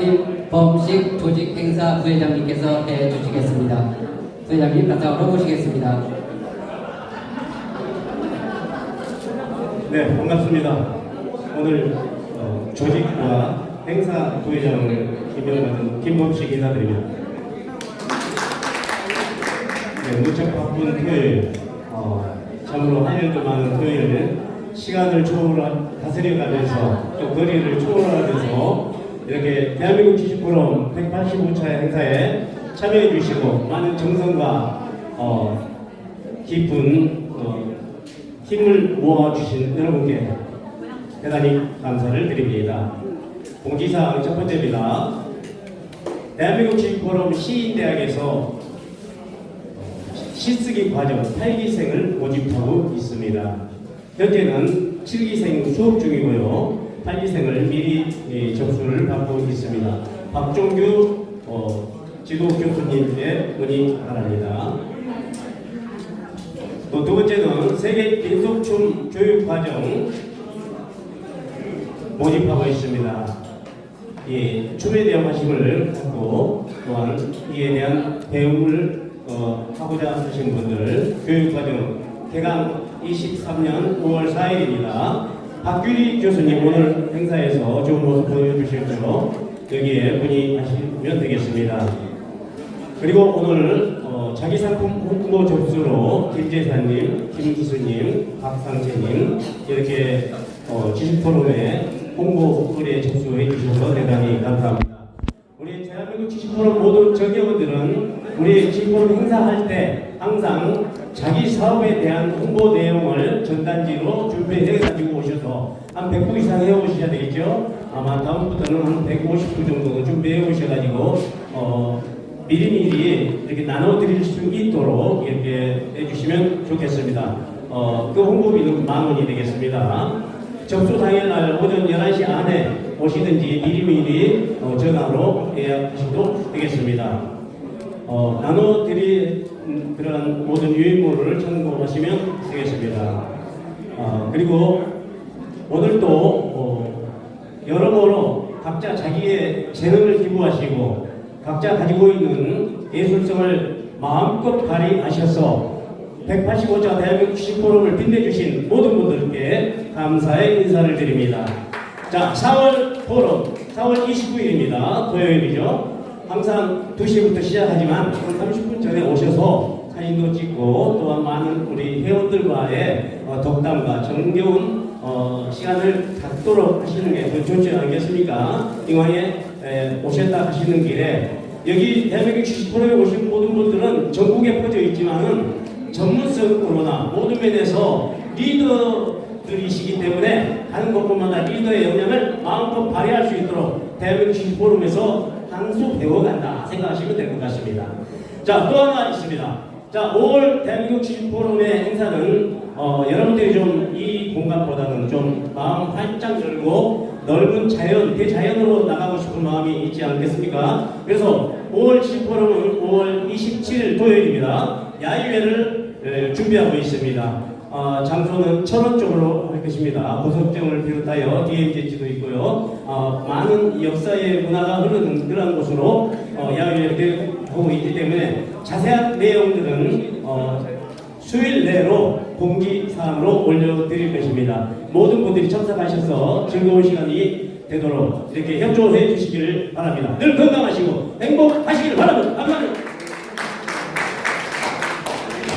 김범식 조직 행사 부회장님께서 해 주시겠습니다. 부회장님 가상으로 모시겠습니다. 네, 반갑습니다. 오늘 어, 조직과 행사 부회장을 임명받은 김범식 인사드립니다. 네, 무척 바쁜 토요일, 어, 참으로 할 일도 많은 토요일, 시간을 초월 다스려가면서 또 거리를 초월하면서 이렇게 대한민국 지식포럼 185차 행사에 참여해 주시고 많은 정성과 어, 깊은 어, 힘을 모아 주신 여러분께 대단히 감사를 드립니다. 공지사항 첫 번째입니다. 대한민국 지식포럼 시인대학에서 시쓰기 과정 8기생을 모집하고 있습니다. 현재는 7기생 수업 중이고요. 8기생을 미리 예, 접수를 받고 있습니다. 박종규 어, 지도 교수님께 문의 바랍니다. 또 두 번째는 세계 민속춤 교육 과정 모집하고 있습니다. 이 춤에 대한 관심을 갖고 또한 이에 대한 배움을 어, 하고자 하신 분들 교육 과정 개강 23년 5월 4일입니다. 박규리 교수님 오늘 행사에서 좋은 모습 보여주실고요. 여기에 문의하시면 되겠습니다. 그리고 오늘 어, 자기 상품 홍보 접수로 김재사님, 김기수님, 박상재님 이렇게 어, 지식포럼에 홍보 글에 접수해 주셔서 대단히 감사합니다. 우리 대한민국 지식포럼 모든 전경원들은 우리 지식포럼 행사할 때 항상 자기 사업에 대한 홍보 내용을 전단지로 준비해 오셔서 한 100부 이상 해 오셔야 되겠죠? 아마 다음부터는 한 150부 정도 준비해 오셔가지고 어, 미리미리 이렇게 나눠드릴 수 있도록 이렇게 해주시면 좋겠습니다. 어, 그 홍보비는 만 원이 되겠습니다. 접수 당일날 오전 11시 안에 오시든지 미리미리 어, 전화로 예약하셔도 되겠습니다. 어, 나눠드릴 음, 그런 모든 유인물을 참고하시면 되겠습니다. 어, 그리고 오늘도 어, 여러모로 각자 자기의 재능을 기부하시고 각자 가지고 있는 예술성을 마음껏 발휘하셔서 185자 대한민국 시포럼을 빛내주신 모든 분들께 감사의 인사를 드립니다. 자, 4월 포럼, 4월 29일입니다. 토요일이죠. 항상 2시부터 시작하지만 한 30분 전에 오셔서 사진도 찍고 또한 많은 우리 회원들과의 어, 덕담과 정겨운 어, 시간을 갖도록 하시는 게더 좋지 않겠습니까? 이왕에 에, 오셨다 하시는 길에 여기 대한민국 주식포럼에 오신 모든 분들은 전국에 퍼져 있지만은 전문성으로나 모든 면에서 리더들이시기 때문에 가는 곳곳마다 리더의 역량을 마음껏 발휘할 수 있도록 대한민국 주식 포럼에서 항소 배워간다 생각하시면 될 것 같습니다. 자, 또 하나 있습니다. 자, 5월 대한민국 주식 포럼의 행사는 어, 여러분들이 좀 이 공간보다는 좀 마음 활짝 열고 넓은 자연, 대자연으로 나가고 싶은 마음이 있지 않겠습니까? 그래서 5월 주식 포럼은 5월 27일 토요일입니다. 야유회를 에, 준비하고 있습니다. 어, 장소는 철원 쪽으로 할 것입니다. 고석정을 비롯하여 DMZ도 있고요. 어, 많은 역사의 문화가 흐르는 그런 곳으로 어, 야유회를 하고 있기 때문에 자세한 내용들은 어, 수일 내로 공지사항으로 올려드릴 것입니다. 모든 분들이 참석하셔서 즐거운 시간이 되도록 이렇게 협조해 주시길 바랍니다. 늘 건강하시고 행복하시길 바랍니다. 감사합니다.